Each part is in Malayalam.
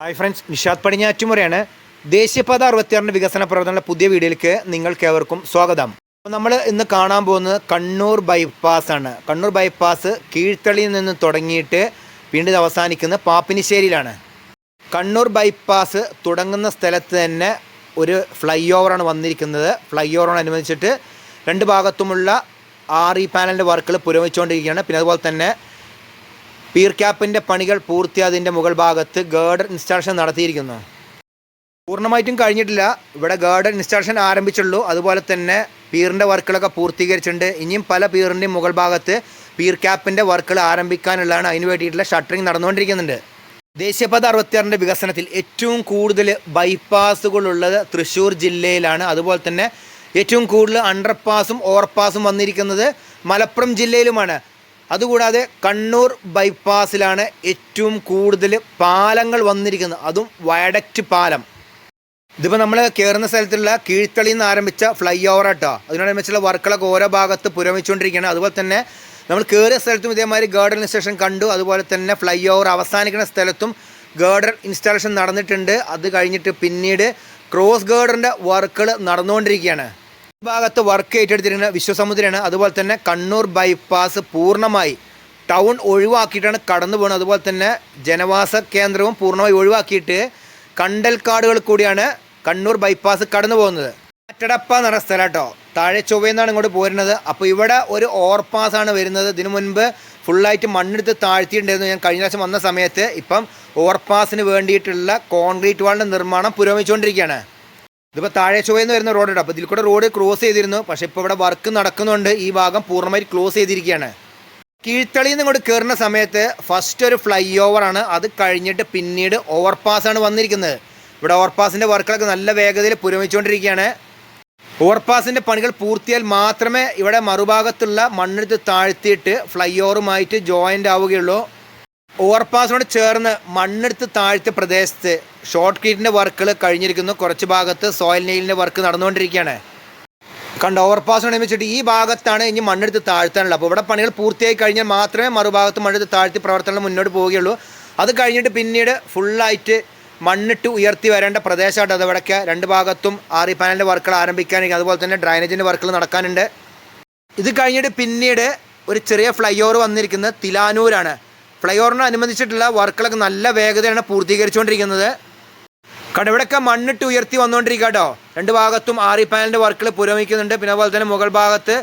Hi friends Nishad പടിഞ്ഞാറ്റുമുറയാണ്. ദേശീയപാത അറുപത്തിയാറിന്റെ വികസന പ്രവർത്തനങ്ങളുടെ പുതിയ വീഡിയോയിലേക്ക് നിങ്ങൾക്കേവർക്കും സ്വാഗതം. അപ്പോൾ നമ്മൾ ഇന്ന് കാണാൻ പോകുന്നത് കണ്ണൂർ ബൈപ്പാസ് ആണ്. കണ്ണൂർ ബൈപ്പാസ് കീഴ്ത്തളിയിൽ നിന്ന് തുടങ്ങിയിട്ട് വീണ്ടും അവസാനിക്കുന്ന പാപ്പിനിശ്ശേരിയിലാണ്. കണ്ണൂർ ബൈപ്പാസ് തുടങ്ങുന്ന സ്ഥലത്ത് തന്നെ ഒരു ഫ്ലൈ ഓവറാണ് വന്നിരിക്കുന്നത്. ഫ്ലൈ ഓവറിനനുബന്ധിച്ചിട്ട് രണ്ട് ഭാഗത്തുമുള്ള ആർ ഇ പാനലിന്റെ വർക്കുകൾ പുരോഗമിച്ചുകൊണ്ടിരിക്കുകയാണ്. പിന്നെ അതുപോലെ തന്നെ പീർ ക്യാപ്പിന്റെ പണികൾ പൂർത്തി അതിന്റെ മുകൾ ഭാഗത്ത് ഗേർഡർ ഇൻസ്റ്റാളേഷൻ നടത്തിയിരിക്കുന്നു. പൂർണമായിട്ടും കഴിഞ്ഞിട്ടില്ല. ഇവിടെ ഗേർഡർ ഇൻസ്റ്റാളേഷൻ ആരംഭിച്ചുള്ളൂ. അതുപോലെ തന്നെ പീറിന്റെ വർക്കുകളൊക്കെ പൂർത്തീകരിച്ചിട്ടുണ്ട്. ഇനിയും പല പീറിന്റെയും മുകൾ ഭാഗത്ത് പീർ ക്യാപ്പിന്റെ വർക്കുകൾ ആരംഭിക്കാനുള്ളതാണ്. അതിന് വേണ്ടിയിട്ടുള്ള ഷട്ടറിങ് നടന്നുകൊണ്ടിരിക്കുന്നുണ്ട്. ദേശീയപാത അറുപത്തിയാറിന്റെ വികസനത്തിൽ ഏറ്റവും കൂടുതൽ ബൈപ്പാസുകളുള്ളത് തൃശ്ശൂർ ജില്ലയിലാണ്. അതുപോലെ തന്നെ ഏറ്റവും കൂടുതൽ അണ്ടർപാസും ഓവർപാസും വന്നിരിക്കുന്നത് മലപ്പുറം ജില്ലയിലുമാണ്. അതുകൂടാതെ കണ്ണൂർ ബൈപ്പാസിലാണ് ഏറ്റവും കൂടുതൽ പാലങ്ങൾ വന്നിരിക്കുന്നത്. അതും വയഡക്റ്റ് പാലം. ഇതിപ്പോൾ നമ്മൾ കയറുന്ന സ്ഥലത്തുള്ള കീഴ്ത്തളിയിൽ നിന്ന് ആരംഭിച്ച ഫ്ലൈ ഓവർ ആട്ടോ. അതിനോടനുബന്ധിച്ചുള്ള വർക്കുകളൊക്കെ ഓരോ ഭാഗത്ത് പുരോഗമിച്ചുകൊണ്ടിരിക്കുകയാണ് അതുപോലെ തന്നെ നമ്മൾ കയറിയ സ്ഥലത്തും ഇതേമാതിരി ഗേർഡർ ഇൻസ്റ്റലേഷൻ കണ്ടു. അതുപോലെ തന്നെ ഫ്ലൈ ഓവർ അവസാനിക്കുന്ന സ്ഥലത്തും ഗേർഡർ ഇൻസ്റ്റാളേഷൻ നടന്നിട്ടുണ്ട്. അത് കഴിഞ്ഞിട്ട് പിന്നീട് ക്രോസ് ഗേർഡറിന്റെ വർക്കുകൾ നടന്നുകൊണ്ടിരിക്കുകയാണ്. ഭാഗത്ത് വർക്ക് ഏറ്റെടുത്തിരിക്കുന്ന വിശ്വസമുദ്രയാണ്. അതുപോലെ തന്നെ കണ്ണൂർ ബൈപ്പാസ് പൂർണമായി ടൗൺ ഒഴിവാക്കിയിട്ടാണ് കടന്നു പോകുന്നത്. അതുപോലെ തന്നെ ജനവാസ കേന്ദ്രവും പൂർണമായി ഒഴിവാക്കിയിട്ട് കണ്ടൽക്കാടുകൾ കൂടിയാണ് കണ്ണൂർ ബൈപ്പാസ് കടന്നു പോകുന്നത്. അറ്റടപ്പ പറഞ്ഞ സ്ഥലം കേട്ടോ. താഴെ ചൊവ്വയെന്നാണ് ഇങ്ങോട്ട് പോരുന്നത്. അപ്പോൾ ഇവിടെ ഒരു ഓവർപാസ് ആണ് വരുന്നത്. ഇതിനു മുൻപ് ഫുള്ളായിട്ട് മണ്ണെടുത്ത് താഴ്ത്തിയിട്ടുണ്ടായിരുന്നു. ഞാൻ കഴിഞ്ഞ പ്രാവശ്യം വന്ന സമയത്ത് ഇപ്പം ഓവർപാസിന് വേണ്ടിയിട്ടുള്ള കോൺക്രീറ്റ് വാളിന്റെ നിർമ്മാണം പുരോഗമിച്ചുകൊണ്ടിരിക്കുകയാണ്. ഇതിപ്പോൾ താഴെ ചൊവ്വയെന്ന് വരുന്ന റോഡാണ് അപ്പോൾ ഇതിൽ കൂടെ റോഡ് ക്രോസ് ചെയ്തിരുന്നു. പക്ഷേ ഇപ്പോൾ ഇവിടെ വർക്ക് നടക്കുന്നുണ്ട്. ഈ ഭാഗം പൂർണമായിട്ട് ക്ലോസ് ചെയ്തിരിക്കുകയാണ്. കീഴ്ത്തളിയിൽ നിന്ന് ഇങ്ങോട്ട് കയറുന്ന സമയത്ത് ഫസ്റ്റ് ഒരു ഫ്ലൈ ഓവറാണ് അത് കഴിഞ്ഞിട്ട് പിന്നീട് ഓവർപാസ് ആണ് വന്നിരിക്കുന്നത്. ഇവിടെ ഓവർപാസിന്റെ വർക്കുകളൊക്കെ നല്ല വേഗതയിൽ പുരോഗമിച്ചുകൊണ്ടിരിക്കുകയാണ്. ഓവർപാസിന്റെ പണികൾ പൂർത്തിയാൽ മാത്രമേ ഇവിടെ മറുഭാഗത്തുള്ള മണ്ണെടുത്ത് താഴ്ത്തിയിട്ട് ഫ്ലൈ ഓവറുമായിട്ട് ജോയിന്റ് ആവുകയുള്ളൂ. ഓവർപാസിനോട് ചേർന്ന് മണ്ണെടുത്ത് താഴ്ത്തിയ പ്രദേശത്ത് ഷോർട്ട് കീറ്റിന്റെ വർക്കുകൾ കഴിഞ്ഞിരിക്കുന്നു. കുറച്ച് ഭാഗത്ത് സോയിൽ നെയിലിന്റെ വർക്ക് നടന്നുകൊണ്ടിരിക്കുകയാണ്. കണ്ട ഓവർപാസ് നിർമ്മിച്ചിട്ട് ഈ ഭാഗത്താണ് ഇനി മണ്ണെടുത്ത് താഴ്ത്താനുള്ളത്. അപ്പോൾ ഇവിടെ പണികൾ പൂർത്തിയായി കഴിഞ്ഞാൽ മാത്രമേ മറുഭാഗത്ത് മണ്ണെടുത്ത് താഴ്ത്തി പ്രവർത്തനങ്ങൾ മുന്നോട്ട് പോവുകയുള്ളൂ. അത് കഴിഞ്ഞിട്ട് പിന്നീട് ഫുള്ളായിട്ട് മണ്ണിട്ട് ഉയർത്തി വരേണ്ട പ്രദേശമായിട്ട് അത് ഇവിടേക്ക് രണ്ട് ഭാഗത്തും ആറി പാനലിന്റെ വർക്കുകൾ ആരംഭിക്കാനിരിക്കും അതുപോലെ തന്നെ ഡ്രൈനേജിന്റെ വർക്കുകൾ നടക്കാനുണ്ട്. ഇത് കഴിഞ്ഞിട്ട് പിന്നീട് ഒരു ചെറിയ ഫ്ലൈ ഓവർ വന്നിരിക്കുന്നത് തിലാനൂരാണ്. ഫ്ലൈ ഓവറിന് അനുബന്ധിച്ചിട്ടുള്ള വർക്കുകളൊക്കെ നല്ല വേഗതയാണ് പൂർത്തീകരിച്ചുകൊണ്ടിരിക്കുന്നത്. കാരണം ഇവിടെയൊക്കെ മണ്ണിട്ട് ഉയർത്തി വന്നുകൊണ്ടിരിക്കുക കേട്ടോ രണ്ട് ഭാഗത്തും ആറി പാനലിന്റെ വർക്കുകൾ പുരോഗമിക്കുന്നുണ്ട്. പിന്നെ അതുപോലെ തന്നെ മുകൾ ഭാഗത്ത്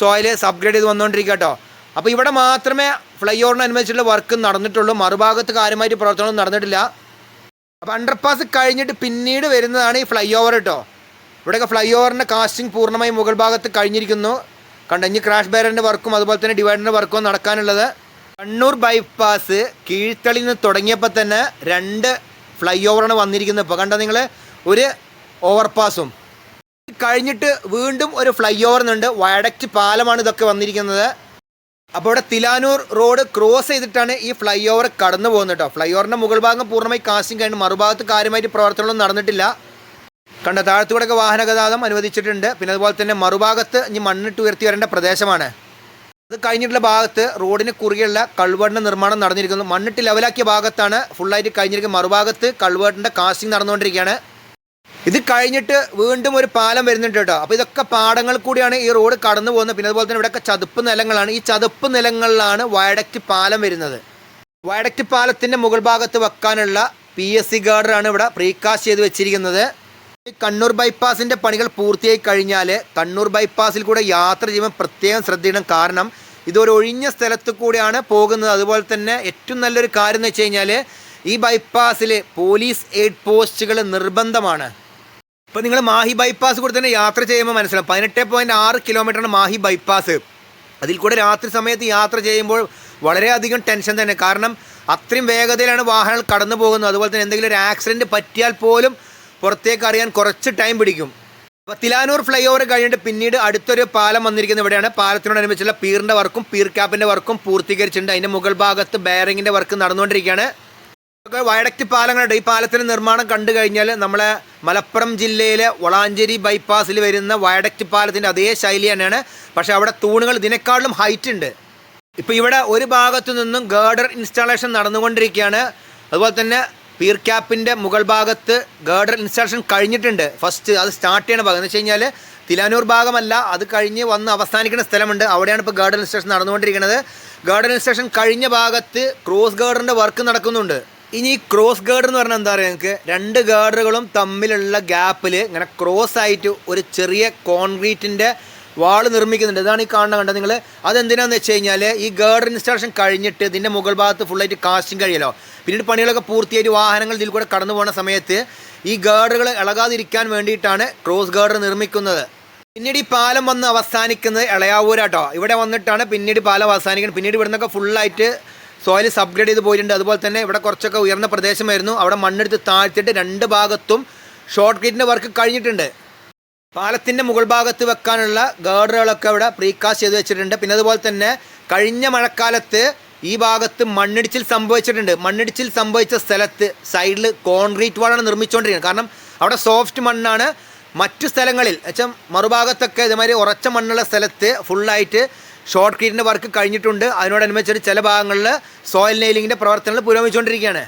സോയിൽ സബ്ഗ്രേഡ് ചെയ്ത് വന്നുകൊണ്ടിരിക്കുക കേട്ടോ അപ്പോൾ ഇവിടെ മാത്രമേ ഫ്ലൈ ഓവറിനനുബന്ധിച്ചുള്ള വർക്ക് നടന്നിട്ടുള്ളൂ. മറുഭാഗത്ത് കാര്യമായിട്ട് പ്രവർത്തനമൊന്നും നടന്നിട്ടില്ല. അപ്പോൾ അണ്ടർപാസ് കഴിഞ്ഞിട്ട് പിന്നീട് വരുന്നതാണ് ഈ ഫ്ലൈ ഓവർ കേട്ടോ ഇവിടെയൊക്കെ ഫ്ലൈ ഓവറിന്റെ കാസ്റ്റിംഗ് പൂർണമായും മുകൾ ഭാഗത്ത് കഴിഞ്ഞിരിക്കുന്നു. കണ്ട ഇനി ക്രാഷ് ബാരറിന്റെ വർക്കും അതുപോലെ തന്നെ ഡിവൈഡറിന്റെ വർക്കും നടക്കാനുള്ളത്. കണ്ണൂർ ബൈപ്പാസ് കീഴ്ത്തളിൽ നിന്ന് തുടങ്ങിയപ്പോൾ തന്നെ രണ്ട് ഫ്ലൈ ഓവറാണ് വന്നിരിക്കുന്നത്. ഇപ്പോൾ കണ്ട നിങ്ങൾ ഒരു ഓവർപാസും കഴിഞ്ഞിട്ട് വീണ്ടും ഒരു ഫ്ലൈ ഓവർ ഉണ്ട്. വയഡക്റ്റ് പാലമാണ് ഇതൊക്കെ വന്നിരിക്കുന്നത്. അപ്പോൾ ഇവിടെ തിലാനൂർ റോഡ് ക്രോസ് ചെയ്തിട്ടാണ് ഈ ഫ്ലൈ ഓവർ കടന്നു പോകുന്നത് കേട്ടോ ഫ്ലൈ ഓവറിന്റെ മുകൾ ഭാഗം പൂർണമായി കാശും കഴിഞ്ഞു മറുഭാഗത്ത് കാര്യമായിട്ട് പ്രവർത്തനങ്ങളൊന്നും നടന്നിട്ടില്ല. കണ്ട? താഴത്തുകൂടെയൊക്കെ വാഹന ഗതാഗതം അനുവദിച്ചിട്ടുണ്ട്. പിന്നെ അതുപോലെ തന്നെ മറുഭാഗത്ത് ഇനി മണ്ണിട്ട് ഉയർത്തി വരേണ്ട പ്രദേശമാണ്. അത് കഴിഞ്ഞിട്ടുള്ള ഭാഗത്ത് റോഡിന് കുറുകെയുള്ള കൾവേട്ടിന്റെ നിർമ്മാണം നടന്നിരിക്കുന്നു. മണ്ണിട്ട് ലെവലാക്കിയ ഭാഗത്താണ് ഫുള്ളായിട്ട് കഴിഞ്ഞിരിക്കുന്നത്. മറുഭാഗത്ത് കൾവേട്ടിന്റെ കാസ്റ്റിംഗ് നടന്നുകൊണ്ടിരിക്കുകയാണ്. ഇത് കഴിഞ്ഞിട്ട് വീണ്ടും ഒരു പാലം വരുന്നുണ്ട് കേട്ടോ. അപ്പോൾ ഇതൊക്കെ പാടങ്ങൾ കൂടിയാണ് ഈ റോഡ് കടന്നു പോകുന്നത്. പിന്നെ അതുപോലെ തന്നെ ഇവിടെയൊക്കെ ചതുപ്പ് നിലങ്ങളാണ്. ഈ ചതുപ്പ് നിലങ്ങളിലാണ് വയഡക്റ്റ് പാലം വരുന്നത്. വയഡക്റ്റ് പാലത്തിന്റെ മുകൾ ഭാഗത്ത് വെക്കാനുള്ള പി എസ് സി ഗാർഡറാണ് ഇവിടെ പ്രീകാസ്റ്റ് ചെയ്ത് വെച്ചിരിക്കുന്നത്. കണ്ണൂർ ബൈപ്പാസിന്റെ പണികൾ പൂർത്തിയായി കഴിഞ്ഞാൽ കണ്ണൂർ ബൈപ്പാസിൽ കൂടെ യാത്ര ചെയ്യുമ്പോൾ പ്രത്യേകം ശ്രദ്ധിക്കണം. കാരണം ഇതൊരു ഒഴിഞ്ഞ സ്ഥലത്ത് കൂടിയാണ് പോകുന്നത്. അതുപോലെ തന്നെ ഏറ്റവും നല്ലൊരു കാര്യം എന്ന് വെച്ച് കഴിഞ്ഞാൽ ഈ ബൈപ്പാസിൽ പോലീസ് എയ്ഡ് പോസ്റ്റുകൾ നിർബന്ധമാണ്. ഇപ്പോൾ നിങ്ങൾ മാഹി ബൈപ്പാസ് കൂടെ തന്നെ യാത്ര ചെയ്യുമ്പോൾ മനസ്സിലാവും. പതിനെട്ട് പോയിന്റ് ആറ് കിലോമീറ്ററാണ് മാഹി ബൈപ്പാസ്. അതിൽ കൂടെ രാത്രി സമയത്ത് യാത്ര ചെയ്യുമ്പോൾ വളരെയധികം ടെൻഷൻ തന്നെ. കാരണം അത്രയും വേഗതയിലാണ് വാഹനങ്ങൾ കടന്നു പോകുന്നത് അതുപോലെ തന്നെ എന്തെങ്കിലും ഒരു ആക്സിഡന്റ് പറ്റിയാൽ പോലും പുറത്തേക്ക് അറിയാൻ കുറച്ച് ടൈം പിടിക്കും. അപ്പോൾ തിലാനൂർ ഫ്ലൈ ഓവർ കഴിഞ്ഞിട്ട് പിന്നീട് അടുത്തൊരു പാലം വന്നിരിക്കുന്നത് ഇവിടെയാണ്. പാലത്തിനോടനുബന്ധിച്ചുള്ള പീറിന്റെ വർക്കും പീർ ക്യാപ്പിന്റെ വർക്കും പൂർത്തീകരിച്ചിട്ടുണ്ട്. അതിന്റെ മുകൾ ഭാഗത്ത് ബെയറിങ്ങിന്റെ വർക്ക് നടന്നുകൊണ്ടിരിക്കുകയാണ്. വയഡക്റ്റ് പാലങ്ങളുണ്ട്. ഈ പാലത്തിന്റെ നിർമ്മാണം കണ്ടു കഴിഞ്ഞാൽ നമ്മളെ മലപ്പുറം ജില്ലയിലെ വളാഞ്ചേരി ബൈപ്പാസിൽ വരുന്ന വയഡക്റ്റ് പാലത്തിന്റെ അതേ ശൈലി തന്നെയാണ്. പക്ഷേ അവിടെ തൂണുകൾ ഇതിനേക്കാളും ഹൈറ്റ് ഉണ്ട്. ഇപ്പോൾ ഇവിടെ ഒരു ഭാഗത്തു നിന്നും ഗേർഡർ ഇൻസ്റ്റാളേഷൻ നടന്നുകൊണ്ടിരിക്കുകയാണ്. അതുപോലെ തന്നെ പീർ ക്യാപ്പിന്റെ മുകൾ ഭാഗത്ത് ഗേർഡർ ഇൻസ്റ്റാളേഷൻ കഴിഞ്ഞിട്ടുണ്ട്. ഫസ്റ്റ് അത് സ്റ്റാർട്ട് ചെയ്യണ ഭാഗം. എന്ന് വെച്ച് കഴിഞ്ഞാൽ തിലാനൂർ ഭാഗമല്ല അത് കഴിഞ്ഞ് വന്ന് അവസാനിക്കുന്ന സ്ഥലമുണ്ട്. അവിടെയാണ് ഇപ്പോൾ ഗാർഡൻ ഇൻസ്റ്റേഷൻ നടന്നുകൊണ്ടിരിക്കുന്നത്. ഗാർഡൻ ഇൻസ്റ്റേഷൻ കഴിഞ്ഞ ഭാഗത്ത് ക്രോസ് ഗേർഡറിന്റെ വർക്ക് നടക്കുന്നുണ്ട്. ഇനി ഈ ക്രോസ് ഗേർഡർ എന്ന് പറഞ്ഞാൽ എന്താ പറയുക നിങ്ങൾക്ക് രണ്ട് ഗാർഡറുകളും തമ്മിലുള്ള ഗ്യാപ്പിൽ ഇങ്ങനെ ക്രോസ് ആയിട്ട് ഒരു ചെറിയ കോൺക്രീറ്റിന്റെ വാൾ നിർമ്മിക്കുന്നുണ്ട്. ഇതാണ് ഈ കാണുന്ന കണ്ടത് നിങ്ങൾ അതെന്തിനാന്ന് വെച്ച് കഴിഞ്ഞാൽ ഈ ഗേർഡർ ഇൻസ്റ്റാളേഷൻ കഴിഞ്ഞിട്ട് ഇതിന്റെ മുകൾ ഭാഗത്ത് ഫുള്ളായിട്ട് കാസ്റ്റിംഗ് കഴിയല്ലോ പിന്നീട് പണികളൊക്കെ പൂർത്തിയായിട്ട് വാഹനങ്ങൾ ഇതിൽ കൂടെ കടന്നു പോകുന്ന സമയത്ത് ഈ ഗേർഡറുകൾ ഇളകാതിരിക്കാൻ വേണ്ടിയിട്ടാണ് ക്രോസ് ഗാർഡർ നിർമ്മിക്കുന്നത്. പിന്നീട് ഈ പാലം വന്ന് അവസാനിക്കുന്നത് ഇളയാവൂരാട്ടോ. ഇവിടെ വന്നിട്ടാണ് പിന്നീട് പാലം അവസാനിക്കുന്നത്. പിന്നീട് ഇവിടെ നിന്നൊക്കെ ഫുള്ളായിട്ട് സോയിൽ സബ്ഗ്രേഡ് ചെയ്ത് പോയിട്ടുണ്ട്. അതുപോലെ തന്നെ ഇവിടെ കുറച്ചൊക്കെ ഉയർന്ന പ്രദേശമായിരുന്നു. അവിടെ മണ്ണെടുത്ത് താഴ്ത്തിയിട്ട് രണ്ട് ഭാഗത്തും ഷോർട്ട് ഗേറ്റിന്റെ വർക്ക് കഴിഞ്ഞിട്ടുണ്ട്. പാലത്തിന്റെ മുകൾ ഭാഗത്ത് വെക്കാനുള്ള ഗാർഡറുകളൊക്കെ ഇവിടെ പ്രീകാസ്റ്റ് ചെയ്ത് വെച്ചിട്ടുണ്ട്. പിന്നെ അതുപോലെ തന്നെ കഴിഞ്ഞ മഴക്കാലത്ത് ഈ ഭാഗത്ത് മണ്ണിടിച്ചിൽ സംഭവിച്ചിട്ടുണ്ട്. മണ്ണിടിച്ചിൽ സംഭവിച്ച സ്ഥലത്ത് സൈഡിൽ കോൺക്രീറ്റ് വാളാണ് നിർമ്മിച്ചുകൊണ്ടിരിക്കുന്നത്. കാരണം അവിടെ സോഫ്റ്റ് മണ്ണാണ്. മറ്റു സ്ഥലങ്ങളിൽ വെച്ചാൽ മറുഭാഗത്തൊക്കെ ഇതുമാതിരി ഉറച്ച മണ്ണുള്ള സ്ഥലത്ത് ഫുള്ളായിട്ട് ഷോർട്ട് ക്രീറ്റിന്റെ വർക്ക് കഴിഞ്ഞിട്ടുണ്ട്. അതിനോടനുബന്ധിച്ചിട്ട് ചില ഭാഗങ്ങളിൽ സോയിൽ നെയിലിങ്ങിന്റെ പ്രവർത്തനങ്ങൾ പുരോഗമിച്ചുകൊണ്ടിരിക്കുകയാണ്.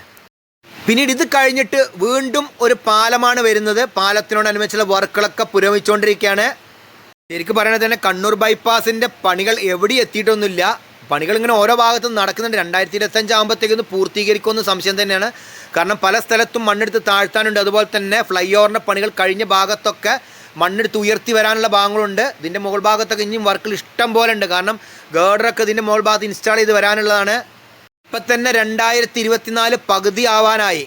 പിന്നീട് ഇത് കഴിഞ്ഞിട്ട് വീണ്ടും ഒരു പാലമാണ് വരുന്നത്. പാലത്തിനോടനുബന്ധിച്ചുള്ള വർക്കുകളൊക്കെ പുരോഗമിച്ചുകൊണ്ടിരിക്കുകയാണ്. ശരിക്കും പറയുന്നത് തന്നെ കണ്ണൂർ ബൈപ്പാസിന്റെ പണികൾ എവിടെ എത്തിയിട്ടൊന്നുമില്ല. പണികൾ ഇങ്ങനെ ഓരോ ഭാഗത്തും നടക്കുന്നുണ്ട്. രണ്ടായിരത്തി ഇരുപത്തഞ്ച് ആകുമ്പോഴത്തേക്കൊന്ന് പൂർത്തീകരിക്കുമെന്ന് സംശയം തന്നെയാണ്. കാരണം പല സ്ഥലത്തും മണ്ണെടുത്ത് താഴ്ത്താനുണ്ട്. അതുപോലെ തന്നെ ഫ്ലൈ ഓവറിന്റെ പണികൾ കഴിഞ്ഞ ഭാഗത്തൊക്കെ മണ്ണെടുത്ത് ഉയർത്തി വരാനുള്ള ഭാഗങ്ങളുണ്ട്. ഇതിന്റെ മുകൾ ഭാഗത്തൊക്കെ ഇനിയും വർക്കിൽ ഇഷ്ടം പോലെ ഉണ്ട്. കാരണം ഗേർഡറൊക്കെ ഇതിന്റെ മുകൾ ഭാഗത്ത് ഇൻസ്റ്റാൾ ചെയ്ത് വരാനുള്ളതാണ്. ഇപ്പം തന്നെ രണ്ടായിരത്തി ഇരുപത്തിനാല് പകുതി ആവാനായി.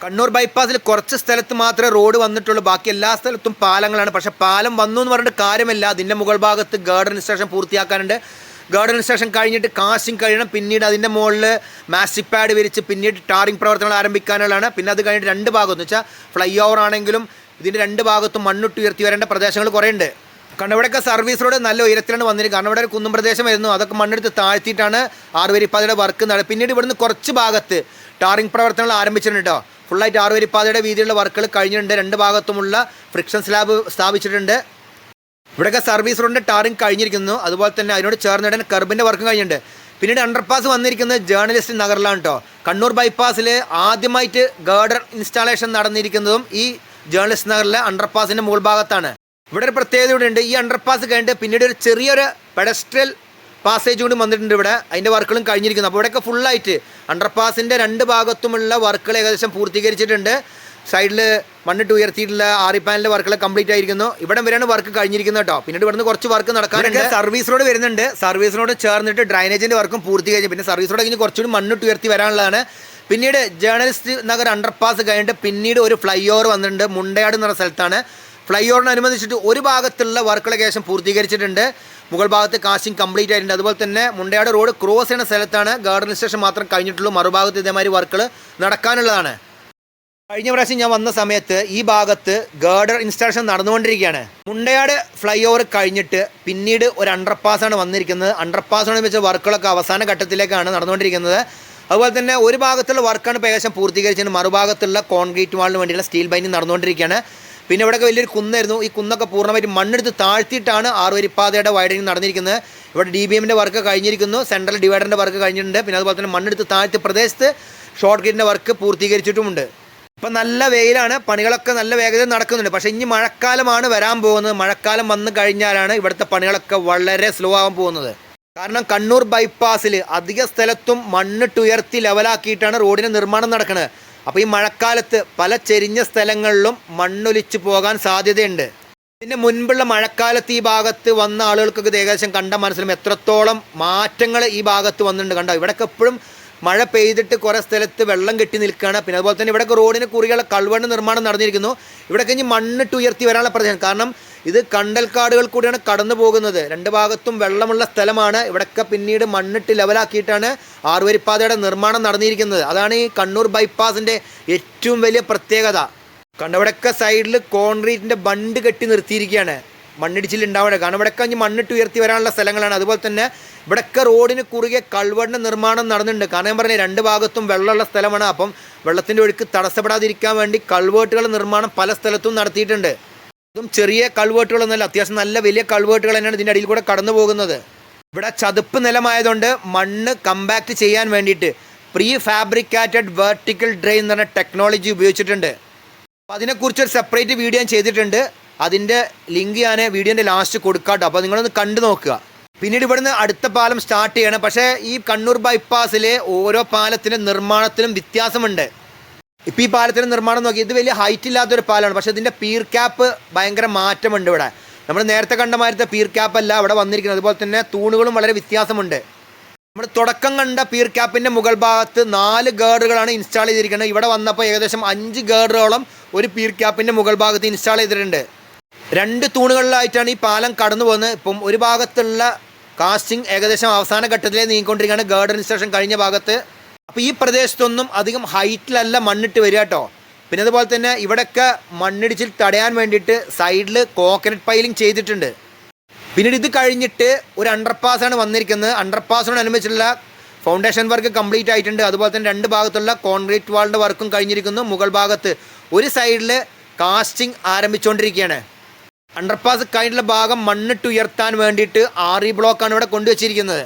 കണ്ണൂർ ബൈപ്പാസിൽ കുറച്ച് സ്ഥലത്ത് മാത്രമേ റോഡ് വന്നിട്ടുള്ളൂ. ബാക്കി എല്ലാ സ്ഥലത്തും പാലങ്ങളാണ്. പക്ഷെ പാലം വന്നു എന്ന് പറഞ്ഞിട്ട് കാര്യമില്ല. അതിന്റെ മുകൾ ഭാഗത്ത് ഗാർഡൻ സ്റ്റേഷൻ പൂർത്തിയാക്കാനുണ്ട്. ഗാർഡൻ സ്റ്റേഷൻ കഴിഞ്ഞിട്ട് കാശിങ് കഴിയണം. പിന്നീട് അതിന്റെ മുകളിൽ മാസ്റ്റിക് വിരിച്ച് പിന്നീട് ടാറിംഗ് പ്രവർത്തനങ്ങൾ ആരംഭിക്കാനുള്ളതാണ്. പിന്നെ അത് കഴിഞ്ഞിട്ട് രണ്ട് ഭാഗം എന്ന് വെച്ചാൽ ഫ്ലൈ ഓവർ ആണെങ്കിലും ഇതിന്റെ രണ്ട് ഭാഗത്തും മണ്ണിട്ട് ഉയർത്തി വരേണ്ട പ്രദേശങ്ങൾ കുറേ ഉണ്ട് കാരണം ഇവിടെയൊക്കെ സർവീസ് റോഡ് നല്ല ഉയരത്തിലാണ് വന്നിരിക്കുന്നത്. കാരണം ഇവിടെ ഒരു കുന്നും പ്രദേശമായിരുന്നു. അതൊക്കെ മണ്ണെടുത്ത് താഴ്ത്തിയിട്ടാണ് ആറുവരിപ്പാതയുടെ വർക്ക് നട പിന്നീട് ഇവിടുന്ന് കുറച്ച് ഭാഗത്ത് ടാറിംഗ് പ്രവർത്തനങ്ങൾ ആരംഭിച്ചിട്ടുണ്ട് കേട്ടോ ഫുള്ളായിട്ട് ആറുവരിപ്പാതയുടെ വീതിയുള്ള വർക്കുകൾ കഴിഞ്ഞിട്ടുണ്ട്. രണ്ട് ഭാഗത്തുമുള്ള ഫ്രിക്ഷൻ സ്ലാബ് സ്ഥാപിച്ചിട്ടുണ്ട്. ഇവിടെയൊക്കെ സർവീസ് റോഡിന്റെ ടാറിംഗ് കഴിഞ്ഞിരിക്കുന്നു. അതുപോലെ തന്നെ അതിനോട് ചേർന്ന് ചേർന്നിടൻ കർബിന്റെ വർക്കും കഴിഞ്ഞിട്ടുണ്ട്. പിന്നീട് അണ്ടർപാസ് വന്നിരിക്കുന്നത് ജേർണലിസ്റ്റ് നഗറിലാണ് കേട്ടോ കണ്ണൂർ ബൈപ്പാസിൽ ആദ്യമായിട്ട് ഗാർഡർ ഇൻസ്റ്റാളേഷൻ നടന്നിരിക്കുന്നതും ഈ ജേർണലിസ്റ്റ് നഗറിലെ അണ്ടർപാസിന്റെ മുകൾ ഭാഗത്താണ് ഇവിടെ ഒരു പ്രത്യേകത ഉണ്ട് ഈ അണ്ടർപാസ് കഴിഞ്ഞിട്ട് പിന്നീട് ഒരു ചെറിയൊരു പെഡസ്ട്രൽ പാസേജ് കൂടി വന്നിട്ടുണ്ട് ഇവിടെ. അതിന്റെ വർക്കുകളും കഴിഞ്ഞിരിക്കുന്നു. അപ്പോൾ ഇവിടെയൊക്കെ ഫുള്ളായിട്ട് അണ്ടർപാസിന്റെ രണ്ട് ഭാഗത്തുമുള്ള വർക്കുകൾ ഏകദേശം പൂർത്തീകരിച്ചിട്ടുണ്ട്. സൈഡിൽ മണ്ണിട്ട് ഉയർത്തിയിട്ടുള്ള ആറി പാനലിന്റെ വർക്കുകൾ കംപ്ലീറ്റ് ആയിരിക്കുന്നു. ഇവിടെ വരെയാണ് വർക്ക് കഴിഞ്ഞിരിക്കുന്നത് കേട്ടോ. പിന്നീട് ഇവിടുന്ന് കുറച്ച് വർക്ക് നടക്കാറുണ്ട് സർവീസ് റോഡ് വരുന്നുണ്ട്. സർവീസ് റോഡ് ചേർന്നിട്ട് ഡ്രൈനേജിന്റെ വർക്കും പൂർത്തീകരിച്ചു. പിന്നെ സർവീസ് റോഡ് കഴിഞ്ഞ് കുറച്ചുകൂടി മണ്ണിട്ട് ഉയർത്തി വരാനുള്ളതാണ്. പിന്നീട് ജേർണലിസ്റ്റ് നഗർ അണ്ടർപാസ് കഴിഞ്ഞിട്ട് പിന്നീട് ഒരു ഫ്ലൈ ഓവർ വന്നിട്ടുണ്ട്. മുണ്ടയാട് എന്ന സ്ഥലത്താണ്. ഫ്ലൈ ഓവറിനനുബന്ധിച്ചിട്ട് ഒരു ഭാഗത്തുള്ള വർക്കുകളൊക്കെ ഏകദേശം പൂർത്തീകരിച്ചിട്ടുണ്ട്. മുകൾ ഭാഗത്ത് കാസ്റ്റിംഗ് കംപ്ലീറ്റ് ആയിട്ടുണ്ട്. അതുപോലെ തന്നെ മുണ്ടയാട് റോഡ് ക്രോസ് ചെയ്യുന്ന സ്ഥലത്താണ് ഗാർഡൻ സ്റ്റേഷൻ മാത്രം കഴിഞ്ഞിട്ടുള്ളൂ. മറുഭാഗത്ത് ഇതേമാതിരി വർക്കുകൾ നടക്കാനുള്ളതാണ്. കഴിഞ്ഞ പ്രാവശ്യം ഞാൻ വന്ന സമയത്ത് ഈ ഭാഗത്ത് ഗാർഡർ ഇൻസ്റ്റാളേഷൻ നടന്നുകൊണ്ടിരിക്കുകയാണ്. മുണ്ടയാട് ഫ്ലൈ ഓവർ കഴിഞ്ഞിട്ട് പിന്നീട് ഒരു അണ്ടർപാസാണ് വന്നിരിക്കുന്നത്. അണ്ടർപാസ് വെച്ച വർക്കുകളൊക്കെ അവസാന ഘട്ടത്തിലേക്കാണ് നടന്നുകൊണ്ടിരിക്കുന്നത്. അതുപോലെ തന്നെ ഒരു ഭാഗത്തുള്ള വർക്കാണ് ഇപ്പോൾ ഏകദേശം പൂർത്തീകരിച്ചത് മറുഭാഗത്തുള്ള കോൺക്രീറ്റ് വാളിന് വേണ്ടിയുള്ള സ്റ്റീൽ ബൈൻഡിങ് നടന്നുകൊണ്ടിരിക്കുകയാണ്. പിന്നെ ഇവിടെയൊക്കെ വലിയൊരു കുന്നായിരുന്നു. ഈ കുന്നൊക്കെ പൂർണമായിട്ട് മണ്ണെടുത്ത് താഴ്ത്തിയിട്ടാണ് ആറുവരിപ്പാതയുടെ വൈഡനിങ് നടന്നിരിക്കുന്നത്. ഇവിടെ ഡി ബി എമ്മിന്റെ വർക്ക് കഴിഞ്ഞിരിക്കുന്നു. സെൻട്രൽ ഡിവൈഡറിന്റെ വർക്ക് കഴിഞ്ഞിട്ടുണ്ട്. പിന്നെ അതുപോലെ തന്നെ മണ്ണെടുത്ത് താഴ്ത്തി പ്രദേശത്ത് ഷോർട്ട് ഗ്രിഡിന്റെ വർക്ക് പൂർത്തീകരിച്ചിട്ടുമുണ്ട്. ഇപ്പം നല്ല വെയിലാണ്. പണികളൊക്കെ നല്ല വേഗതയിൽ നടക്കുന്നുണ്ട്. പക്ഷേ ഇനി മഴക്കാലമാണ് വരാൻ പോകുന്നത്. മഴക്കാലം വന്നു കഴിഞ്ഞാലാണ് ഇവിടുത്തെ പണികളൊക്കെ വളരെ സ്ലോ ആകാൻ പോകുന്നത്. കാരണം കണ്ണൂർ ബൈപ്പാസിൽ അധിക സ്ഥലത്തും മണ്ണിട്ടുയർത്തി ലെവലാക്കിയിട്ടാണ് റോഡിന്റെ നിർമ്മാണം നടക്കുന്നത് അപ്പോൾ ഈ മഴക്കാലത്ത് പല ചെരിഞ്ഞ സ്ഥലങ്ങളിലും മണ്ണൊലിച്ചു പോകാൻ സാധ്യതയുണ്ട്. ഇതിന് മുൻപുള്ള മഴക്കാലത്ത് ഈ ഭാഗത്ത് വന്ന ആളുകൾക്കൊക്കെ ഏകദേശം കണ്ട മനസ്സിലും എത്രത്തോളം മാറ്റങ്ങൾ ഈ ഭാഗത്ത് വന്നിട്ടുണ്ട്. കണ്ടോ? ഇവിടെയൊക്കെ എപ്പോഴും മഴ പെയ്തിട്ട് കുറേ സ്ഥലത്ത് വെള്ളം കെട്ടി നിൽക്കുകയാണ്. പിന്നെ അതുപോലെ തന്നെ ഇവിടെയൊക്കെ റോഡിന് കുറികളെ കൾവണ് നിർമ്മാണം നടന്നിരിക്കുന്നു. ഇവിടെ കഴിഞ്ഞ് മണ്ണിട്ട് ഉയർത്തി വരാനുള്ള പ്രദേശം കാരണം ഇത് കണ്ടൽക്കാടുകൾ കൂടിയാണ് കടന്നു പോകുന്നത്. രണ്ട് ഭാഗത്തും വെള്ളമുള്ള സ്ഥലമാണ്. ഇവിടെയൊക്കെ പിന്നീട് മണ്ണിട്ട് ലെവലാക്കിയിട്ടാണ് ആറുവരിപ്പാതയുടെ നിർമ്മാണം നടന്നിരിക്കുന്നത്. അതാണ് ഈ കണ്ണൂർ ബൈപ്പാസിന്റെ ഏറ്റവും വലിയ പ്രത്യേകത. കണ്ടവിടൊക്കെ സൈഡിൽ കോൺക്രീറ്റിന്റെ ബണ്ട് കെട്ടി നിർത്തിയിരിക്കുകയാണ്. മണ്ണിടിച്ചിൽ ഉണ്ടാവുക കാരണം ഇവിടെയൊക്കെ ഇനി മണ്ണിട്ട് ഉയർത്തി വരാനുള്ള സ്ഥലങ്ങളാണ്. അതുപോലെ തന്നെ ഇവിടെയൊക്കെ റോഡിന് കുറുകെ കൾവടിന്റെ നിർമ്മാണം നടന്നിട്ടുണ്ട്. കാരണം ഞാൻ പറഞ്ഞ രണ്ട് ഭാഗത്തും വെള്ളമുള്ള സ്ഥലമാണ്. അപ്പം വെള്ളത്തിന്റെ ഒഴുക്ക് തടസ്സപ്പെടാതിരിക്കാൻ വേണ്ടി കൾവേട്ടുകൾ നിർമ്മാണം പല സ്ഥലത്തും നടത്തിയിട്ടുണ്ട്. അതും ചെറിയ കൾവേട്ടുകളൊന്നുമല്ല അത്യാവശ്യം നല്ല വലിയ കൾവേട്ടുകൾ തന്നെയാണ് ഇതിന്റെ അടിയിൽ കൂടെ കടന്നു പോകുന്നത്. ഇവിടെ ചതുപ്പ് നിലമായതുകൊണ്ട് മണ്ണ് കമ്പാക്ട് ചെയ്യാൻ വേണ്ടിയിട്ട് പ്രീ ഫാബ്രിക്കേറ്റഡ് വെർട്ടിക്കൽ ഡ്രെയിൻ എന്ന് പറഞ്ഞ ടെക്നോളജി ഉപയോഗിച്ചിട്ടുണ്ട്. അപ്പോൾ അതിനെക്കുറിച്ച് ഒരു സെപ്പറേറ്റ് വീഡിയോ ഞാൻ ചെയ്തിട്ടുണ്ട്. അതിന്റെ ലിങ്ക് ഞാൻ വീഡിയോന്റെ ലാസ്റ്റ് കൊടുക്കാട്ടോ. അപ്പോൾ നിങ്ങളൊന്ന് കണ്ടു നോക്കുക. പിന്നീട് ഇവിടുന്ന് അടുത്ത പാലം സ്റ്റാർട്ട് ചെയ്യണം. പക്ഷേ ഈ കണ്ണൂർ ബൈപ്പാസിലെ ഓരോ പാലത്തിന്റെ നിർമ്മാണത്തിലും വ്യത്യാസമുണ്ട്. ഇപ്പോൾ ഈ പാലത്തിന്റെ നിർമ്മാണം നോക്കി ഇത് വലിയ ഹൈറ്റ് ഇല്ലാത്തൊരു പാലമാണ് പക്ഷേ ഇതിന്റെ പീർ ക്യാപ്പ് ഭയങ്കര മാറ്റമുണ്ട് ഇവിടെ. നമ്മൾ നേരത്തെ കണ്ട മാറ്റത്തെ പീർ ക്യാപ്പ് അല്ല അവിടെ വന്നിരിക്കുന്നത്. അതുപോലെ തന്നെ തൂണുകളും വളരെ വ്യത്യാസമുണ്ട്. നമ്മൾ തുടക്കം കണ്ട പീർ ക്യാപ്പിന്റെ മുകൾ ഭാഗത്ത് നാല് ഗേർഡുകളാണ് ഇൻസ്റ്റാൾ ചെയ്തിരിക്കുന്നത്. ഇവിടെ വന്നപ്പോൾ ഏകദേശം അഞ്ച് ഗേർഡുകളോളം ഒരു പീർ ക്യാപ്പിന്റെ മുകൾ ഭാഗത്ത് ഇൻസ്റ്റാൾ ചെയ്തിട്ടുണ്ട്. രണ്ട് തൂണുകളിലായിട്ടാണ് ഈ പാലം കടന്നു പോകുന്നത്. ഇപ്പം ഒരു ഭാഗത്തുള്ള കാസ്റ്റിംഗ് ഏകദേശം അവസാന ഘട്ടത്തിലേ നീങ്ങിക്കൊണ്ടിരിക്കുകയാണ്. ഗാർഡൻ സ്റ്റേഷൻ കഴിഞ്ഞ ഭാഗത്ത്. അപ്പോൾ ഈ പ്രദേശത്തൊന്നും അധികം ഹൈറ്റിലല്ല മണ്ണിട്ട് വരിക കേട്ടോ പിന്നെ അതുപോലെ തന്നെ ഇവിടെയൊക്കെ മണ്ണിടിച്ചിൽ തടയാൻ വേണ്ടിയിട്ട് സൈഡിൽ കോക്കനട്ട് പൈലിംഗ് ചെയ്തിട്ടുണ്ട്. പിന്നീട് ഇത് കഴിഞ്ഞിട്ട് ഒരു അണ്ടർപാസ് ആണ് വന്നിരിക്കുന്നത്. അണ്ടർപാസിനോടനുബന്ധിച്ചുള്ള ഫൗണ്ടേഷൻ വർക്ക് കംപ്ലീറ്റ് ആയിട്ടുണ്ട്. അതുപോലെ തന്നെ രണ്ട് ഭാഗത്തുള്ള കോൺക്രീറ്റ് വാളിന്റെ വർക്കും കഴിഞ്ഞിരിക്കുന്നു. മുകൾ ഭാഗത്ത് ഒരു സൈഡിൽ കാസ്റ്റിംഗ് ആരംഭിച്ചുകൊണ്ടിരിക്കുകയാണ് അണ്ടർപാസ് കഴിഞ്ഞുള്ള ഭാഗം മണ്ണിട്ട് ഉയർത്താൻ വേണ്ടിയിട്ട് ആറി ബ്ലോക്കാണ് ഇവിടെ കൊണ്ടുവച്ചിരിക്കുന്നത്.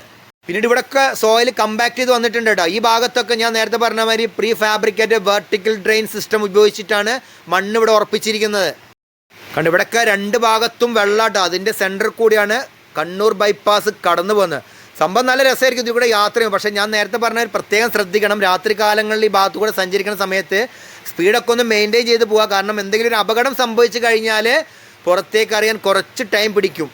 പിന്നീട് ഇവിടെയൊക്കെ സോയിൽ കമ്പാക്ട് ചെയ്ത് വന്നിട്ടുണ്ട് കേട്ടോ ഈ ഭാഗത്തൊക്കെ ഞാൻ നേരത്തെ പറഞ്ഞ മാതിരി pre fabricate vertical drain system ഉപയോഗിച്ചിട്ടാണ് മണ്ണ് ഇവിടെ ഉറപ്പിച്ചിരിക്കുന്നത്. കണ്ട് ഇവിടെയൊക്കെ രണ്ട് ഭാഗത്തും വെള്ളാട്ടോ അതിന്റെ സെന്ററിൽ കൂടിയാണ് കണ്ണൂർ ബൈപ്പാസ് കടന്നു പോകുന്നത്. സംഭവം നല്ല രസമായിരിക്കും. ഇതിലൂടെ യാത്ര ചെയ്യും പക്ഷേ ഞാൻ നേരത്തെ പറഞ്ഞ പ്രത്യേകം ശ്രദ്ധിക്കണം. രാത്രി കാലങ്ങളിൽ ഈ ഭാഗത്തു കൂടെ സഞ്ചരിക്കുന്ന സമയത്ത് സ്പീഡൊക്കെ ഒന്ന് മെയിന്റെയിൻ ചെയ്ത് പോവുക. കാരണം എന്തെങ്കിലും ഒരു അപകടം സംഭവിച്ചു കഴിഞ്ഞാൽ പുറത്തേക്ക് അറിയാൻ കുറച്ച് ടൈം പിടിക്കും.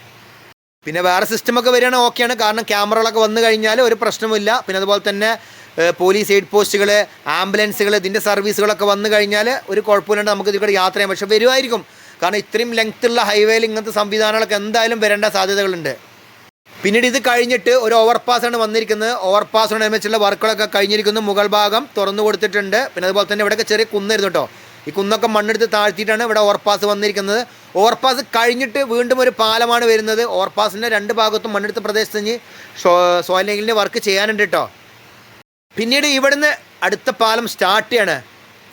പിന്നെ വേറെ സിസ്റ്റമൊക്കെ വരികയാണെങ്കിൽ ഓക്കെയാണ് കാരണം ക്യാമറകളൊക്കെ വന്നു കഴിഞ്ഞാൽ ഒരു പ്രശ്നമില്ല പിന്നെ അതുപോലെ തന്നെ പോലീസ് എയ്ഡ് പോസ്റ്റുകൾ ആംബുലൻസുകൾ ഇതിന്റെ സർവീസുകളൊക്കെ വന്നു കഴിഞ്ഞാൽ ഒരു കുഴപ്പമില്ലാണ്ട് നമുക്ക് ഇതിൽ കൂടെ യാത്ര ചെയ്യാം. പക്ഷേ വരുമായിരിക്കും. കാരണം ഇത്രയും ലെങ്ത്തുള്ള ഹൈവേയിൽ ഇങ്ങനത്തെ സംവിധാനങ്ങളൊക്കെ എന്തായാലും വരേണ്ട സാധ്യതകളുണ്ട്. പിന്നീട് ഇത് കഴിഞ്ഞിട്ട് ഒരു ഓവർപാസാണ് വന്നിരിക്കുന്നത്. ഓവർപാസിനോടനുബന്ധിച്ചുള്ള വർക്കുകളൊക്കെ കഴിഞ്ഞിരിക്കുന്നു. മുകൾ ഭാഗം തുറന്നു കൊടുത്തിട്ടുണ്ട്. പിന്നെ അതുപോലെ തന്നെ ഇവിടെയൊക്കെ ചെറിയ കുന്നായിരുന്നു കേട്ടോ. ഈ കുന്നൊക്കെ മണ്ണെടുത്ത് താഴ്ത്തിയിട്ടാണ് ഇവിടെ ഓവർപാസ് വന്നിരിക്കുന്നത്. ഓവർപാസ് കഴിഞ്ഞിട്ട് വീണ്ടും ഒരു പാലമാണ് വരുന്നത്. ഓവർപാസിന്റെ രണ്ട് ഭാഗത്തും മണ്ണെടുത്ത പ്രദേശത്ത് ഇനി സോയിൽ വർക്ക് ചെയ്യാനുണ്ട് കേട്ടോ പിന്നീട് ഇവിടുന്ന് അടുത്ത പാലം സ്റ്റാർട്ട് ചെയ്യാണ്.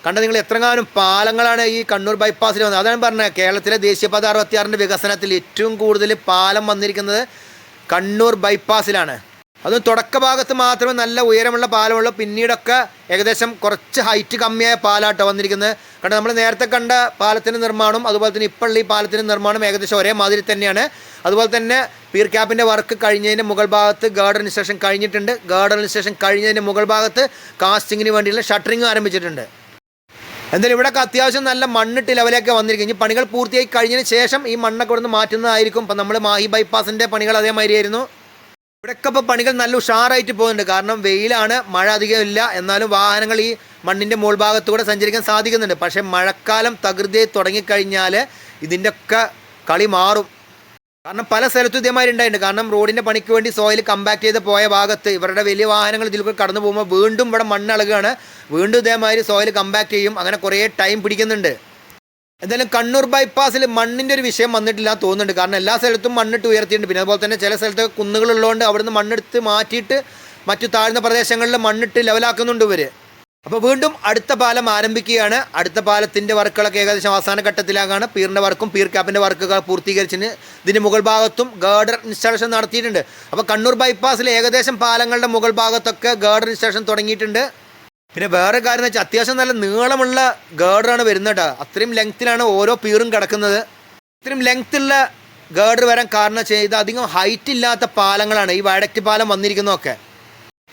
കണ്ട നിങ്ങൾ എത്രങ്ങാനും പാലങ്ങളാണ് ഈ കണ്ണൂർ ബൈപ്പാസിൽ വന്നത്. അതാണ് പറഞ്ഞത്. കേരളത്തിലെ ദേശീയപാത അറുപത്തിയാറിന്റെ വികസനത്തിൽ ഏറ്റവും കൂടുതൽ പാലം വന്നിരിക്കുന്നത് കണ്ണൂർ ബൈപ്പാസിലാണ് അതും തുടക്ക ഭാഗത്ത് മാത്രമേ നല്ല ഉയരമുള്ള പാലമുള്ളൂ. പിന്നീടൊക്കെ ഏകദേശം കുറച്ച് ഹൈറ്റ് കമ്മിയായ പാലാട്ടോ വന്നിരിക്കുന്നത്. കാരണം നമ്മൾ നേരത്തെ കണ്ട പാലത്തിന്റെ നിർമ്മാണം അതുപോലെ തന്നെ ഇപ്പോൾ ഈ പാലത്തിന്റെ നിർമ്മാണം ഏകദേശം ഒരേമാതിരി തന്നെയാണ്. അതുപോലെ തന്നെ പീർ ക്യാപ്പിന്റെ വർക്ക് കഴിഞ്ഞതിന്റെ മുകൾ ഭാഗത്ത് ഗാർഡൻ സ്റ്റേഷൻ കഴിഞ്ഞിട്ടുണ്ട്. ഗാർഡൻ സ്റ്റേഷൻ കഴിഞ്ഞതിന്റെ മുകൾ ഭാഗത്ത് കാസ്റ്റിങ്ങിന് വേണ്ടിയുള്ള ഷട്ടറിങ് ആരംഭിച്ചിട്ടുണ്ട്. എന്തായാലും ഇവിടെയൊക്കെ അത്യാവശ്യം നല്ല മണ്ണിട്ട് ലെവലൊക്കെ വന്നിരിക്കും ഇനി പണികൾ പൂർത്തിയായി കഴിഞ്ഞതിന് ശേഷം ഈ മണ്ണൊക്കെ ഇവിടുന്ന് മാറ്റുന്നതായിരിക്കും. ഇപ്പം നമ്മൾ മാഹി ബൈപ്പാസിന്റെ പണികൾ അതേമാതിരിയായിരുന്നു. ഇവിടെയൊക്കെ ഇപ്പോൾ പണികൾ നല്ല ഉഷാറായിട്ട് പോകുന്നുണ്ട്. കാരണം വെയിലാണ് മഴ അധികം ഇല്ല. എന്നാലും വാഹനങ്ങൾ ഈ മണ്ണിന്റെ മുൾഭാഗത്തൂടെ സഞ്ചരിക്കാൻ സാധിക്കുന്നുണ്ട്. പക്ഷേ മഴക്കാലം തകൃതി തുടങ്ങിക്കഴിഞ്ഞാൽ ഇതിന്റെ ഒക്കെ കളി മാറും. കാരണം പല സ്ഥലത്തും ഇതേമാതിരി ഉണ്ടായിട്ടുണ്ട്. കാരണം റോഡിന്റെ പണിക്ക് വേണ്ടി സോയിൽ കമ്പാക്ട് ചെയ്ത് പോയ ഭാഗത്ത് ഇവരുടെ വലിയ വാഹനങ്ങൾ ഇതിൽ കൂടി കടന്നു പോകുമ്പോൾ വീണ്ടും ഇവിടെ മണ്ണിളകുകയാണ് വീണ്ടും ഇതേമാതിരി സോയിൽ കമ്പാക്ട് ചെയ്യും. അങ്ങനെ കുറേ ടൈം പിടിക്കുന്നുണ്ട്. എന്തായാലും കണ്ണൂർ ബൈപ്പാസിൽ മണ്ണിന്റെ ഒരു വിഷയം വന്നിട്ടില്ല തോന്നുന്നുണ്ട്. കാരണം എല്ലാ സ്ഥലത്തും മണ്ണിട്ട് ഉയർത്തിയിട്ടുണ്ട്. പിന്നെ അതുപോലെ തന്നെ ചില സ്ഥലത്ത് കുന്നുകളുള്ളതുകൊണ്ട് അവിടുന്ന് മണ്ണെടുത്ത് മാറ്റിയിട്ട് മറ്റു താഴ്ന്ന പ്രദേശങ്ങളിൽ മണ്ണിട്ട് ലെവലാക്കുന്നുണ്ട് ഇവർ അപ്പോൾ വീണ്ടും അടുത്ത പാലം ആരംഭിക്കുകയാണ്. അടുത്ത പാലത്തിന്റെ വർക്കുകളൊക്കെ ഏകദേശം അവസാന ഘട്ടത്തിലാകാണ്. പീറിന്റെ വർക്കും പീർ ക്യാപ്പിന്റെ വർക്കുകൾ പൂർത്തീകരിച്ചിന് ഇതിന് മുകൾ ഭാഗത്തും ഗാർഡർ ഇൻസ്റ്റാളേഷൻ നടത്തിയിട്ടുണ്ട്. അപ്പോൾ കണ്ണൂർ ബൈപ്പാസിൽ ഏകദേശം പാലങ്ങളുടെ മുകൾ ഭാഗത്തൊക്കെ ഗാർഡർ ഇൻസ്റ്റാളേഷൻ തുടങ്ങിയിട്ടുണ്ട്. പിന്നെ വേറെ കാര്യം വെച്ചാൽ അത്യാവശ്യം നല്ല നീളമുള്ള ഗേർഡറാണ് വരുന്നത് കേട്ടോ. അത്രയും ലെങ്ത്തിലാണ് ഓരോ പീറും കിടക്കുന്നത്. ഇത്രയും ലെങ്ത്തുള്ള ഗേർഡർ വരാൻ കാരണം ചെയ്ത് അധികം ഹൈറ്റ് ഇല്ലാത്ത പാലങ്ങളാണ്. ഈ വയഡക്റ്റ് പാലം വന്നിരിക്കുന്നതൊക്കെ.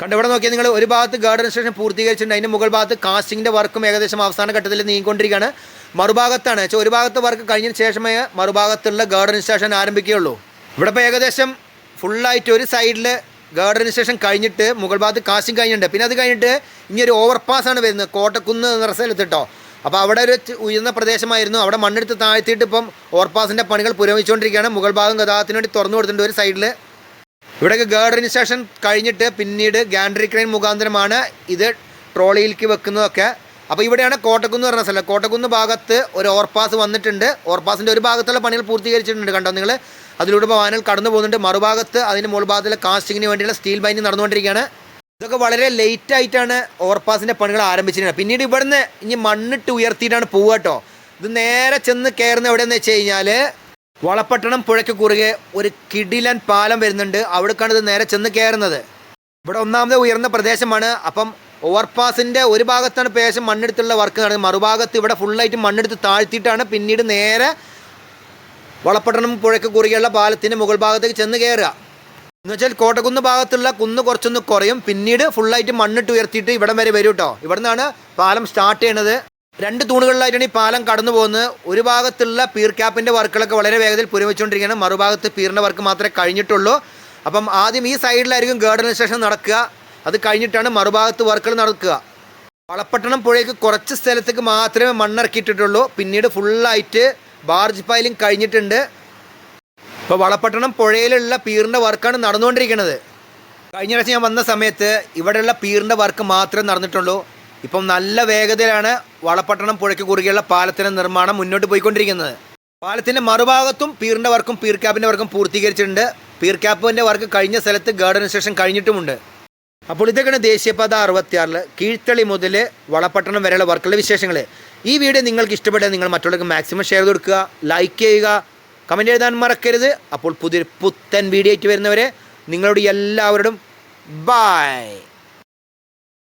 കണ്ട് ഇവിടെ നോക്കിയാൽ നിങ്ങൾ ഒരു ഭാഗത്ത് ഗാർഡൻ സ്റ്റേഷൻ പൂർത്തീകരിച്ചിട്ടുണ്ട്. അതിന്റെ മുകൾ ഭാഗത്ത് കാസ്റ്റിങ്ങിന്റെ വർക്കും ഏകദേശം അവസാന ഘട്ടത്തിൽ നീങ്ങിക്കൊണ്ടിരിക്കുകയാണ്. മറുഭാഗത്താണ്. വെച്ചാൽ ഒരു ഭാഗത്ത് വർക്ക് കഴിഞ്ഞതിന് ശേഷമേ മറുഭാഗത്തുള്ള ഗാർഡൻ സ്റ്റേഷൻ ആരംഭിക്കുകയുള്ളൂ. ഇവിടെ ഇപ്പോൾ ഏകദേശം ഫുള്ളായിട്ട് ഒരു സൈഡിൽ ഗാർഡൻ സ്റ്റേഷൻ കഴിഞ്ഞിട്ട് മുകൾ ഭാഗത്ത് കാശും കഴിഞ്ഞിട്ടുണ്ട്. പിന്നെ അത് കഴിഞ്ഞിട്ട് ഇനി ഒരു ഓവർപാസ് ആണ് വരുന്നത്. കോട്ടക്കുന്ന് എന്ന കേട്ടോ അപ്പോൾ അവിടെ ഒരു ഉയർന്ന പ്രദേശമായിരുന്നു. അവിടെ മണ്ണെടുത്ത് താഴ്ത്തിയിട്ട് ഇപ്പം ഓവർപാസിന്റെ പണികൾ പുരോഗമിച്ചുകൊണ്ടിരിക്കുകയാണ്. മുകൾ ഭാഗം ഗതാഗതത്തിന് വേണ്ടി തുറന്നു കൊടുത്തിട്ടുണ്ട് ഒരു സൈഡിൽ ഇവിടെയൊക്കെ ഗാർഡൻ സ്റ്റേഷൻ കഴിഞ്ഞിട്ട് പിന്നീട് ഗാൻഡറി ക്രെയിൻ മുഖാന്തരമാണ് ഇത് ട്രോളിയിലേക്ക് വെക്കുന്നതൊക്കെ. അപ്പോൾ ഇവിടെയാണ് കോട്ടക്കുന്ന് പറഞ്ഞ സ്ഥലം. കോട്ടക്കുന്ന് ഭാഗത്ത് ഒരു ഓവർപാസ് വന്നിട്ടുണ്ട്. ഓവർപാസിന്റെ ഒരു ഭാഗത്തുള്ള പണികൾ പൂർത്തീകരിച്ചിട്ടുണ്ട്. കണ്ടോ നിങ്ങൾ അതിലൂടെ വാഹനങ്ങൾ കടന്നു പോകുന്നുണ്ട്. മറുഭാഗത്ത് അതിന് മുകൾ ഭാഗത്തുള്ള കാസ്റ്റിങ്ങിന് വേണ്ടിയുള്ള സ്റ്റീൽ ബൈൻഡിങ് നടന്നുകൊണ്ടിരിക്കുകയാണ്. ഇതൊക്കെ വളരെ ലേറ്റ് ആയിട്ടാണ് ഓവർപാസിന്റെ പണികൾ ആരംഭിച്ചിരിക്കുന്നത്. പിന്നീട് ഇവിടുന്ന് ഇനി മണ്ണിട്ട് ഉയർത്തിയിട്ടാണ് പോവുക കേട്ടോ. ഇത് നേരെ ചെന്ന് കയറുന്ന എവിടെയെന്ന് വെച്ച് കഴിഞ്ഞാൽ വളപട്ടണം പുഴയ്ക്ക് കുറുകെ ഒരു കിടിലൻ പാലം വരുന്നുണ്ട്. അവിടേക്കാണ് ഇത് നേരെ ചെന്ന് കയറുന്നത് ഇവിടെ ഒന്നാമത് ഉയർന്ന പ്രദേശമാണ്. അപ്പം ഓവർപാസിന്റെ ഒരു ഭാഗത്താണ് പേശം മണ്ണെടുത്തുള്ള വർക്ക് നടന്നത് മറുഭാഗത്ത് ഇവിടെ ഫുള്ളായിട്ട് മണ്ണെടുത്ത് താഴ്ത്തിയിട്ടാണ് പിന്നീട് നേരെ വളപ്പട്ടണം പുഴയ്ക്ക് കുറുകെയുള്ള പാലത്തിന്റെ മുകൾ ഭാഗത്തേക്ക് ചെന്ന് കയറുക എന്ന് വെച്ചാൽ കോട്ടക്കുന്ന് ഭാഗത്തുള്ള കുന്ന് കുറച്ചൊന്ന് കുറയും. പിന്നീട് ഫുള്ളായിട്ട് മണ്ണിട്ട് ഉയർത്തിയിട്ട് ഇവിടം വരെ വരും കേട്ടോ ഇവിടെ നിന്നാണ് പാലം സ്റ്റാർട്ട് ചെയ്യണത്. രണ്ട് തൂണുകളിലായിട്ടാണ് ഈ പാലം കടന്നു പോകുന്നത്. ഒരു ഭാഗത്തുള്ള പീർ ക്യാപ്പിന്റെ വർക്കുകളൊക്കെ വളരെ വേഗത്തിൽ പുരോഗമിച്ചുകൊണ്ടിരിക്കുകയാണ്. മറുഭാഗത്ത് പീറിന്റെ വർക്ക് മാത്രമേ കഴിഞ്ഞിട്ടുള്ളൂ. അപ്പം ആദ്യം ഈ സൈഡിലായിരിക്കും ഗാർഡൻ സ്റ്റേഷൻ നടക്കുക. അത് കഴിഞ്ഞിട്ടാണ് മറുഭാഗത്ത് വർക്കുകൾ നടക്കുക. വളപ്പട്ടണം പുഴയ്ക്ക് കുറച്ച് സ്ഥലത്തേക്ക് മാത്രമേ മണ്ണിറക്കിയിട്ടിട്ടുള്ളൂ. പിന്നീട് ഫുള്ളായിട്ട് ബാർജ് പൈലിംഗ് കഴിഞ്ഞിട്ടുണ്ട്. ഇപ്പോൾ വളപ്പട്ടണം പുഴയിലുള്ള പീറിന്റെ വർക്കാണ് നടന്നുകൊണ്ടിരിക്കുന്നത്. കഴിഞ്ഞ പ്രാവശ്യം ഞാൻ വന്ന സമയത്ത് ഇവിടെയുള്ള പീറിന്റെ വർക്ക് മാത്രമേ നടന്നിട്ടുള്ളൂ. ഇപ്പം നല്ല വേഗതയിലാണ് വളപ്പട്ടണം പുഴയ്ക്ക് കുറുകെയുള്ള പാലത്തിന്റെ നിർമ്മാണം മുന്നോട്ട് പോയിക്കൊണ്ടിരിക്കുന്നത്. പാലത്തിന്റെ മറുഭാഗത്തും പീറിന്റെ വർക്കും പീർ ക്യാപ്പിന്റെ വർക്കും പൂർത്തീകരിച്ചിട്ടുണ്ട്. പീർ ക്യാപ്പിന്റെ വർക്ക് കഴിഞ്ഞ സ്ഥലത്ത് ഗാർഡൻ സ്റ്റേഷൻ കഴിഞ്ഞിട്ടുമുണ്ട്. അപ്പോൾ ഇതൊക്കെയാണ് ദേശീയപാത അറുപത്തിയാറിൽ കീഴ്ത്തളി മുതൽ വളപട്ടണം വരെയുള്ള വർക്കുള്ള വിശേഷങ്ങൾ. ഈ വീഡിയോ നിങ്ങൾക്ക് ഇഷ്ടപ്പെട്ടാൽ നിങ്ങൾ മറ്റുള്ളവർക്ക് മാക്സിമം ഷെയർ കൊടുക്കുക ലൈക്ക് ചെയ്യുക കമന്റ് എഴുതാൻ മറക്കരുത്. അപ്പോൾ പുതിയ പുത്തൻ വീഡിയോ ആയിട്ട് വരുന്നവരെ നിങ്ങളോട് എല്ലാവരോടും ബായ്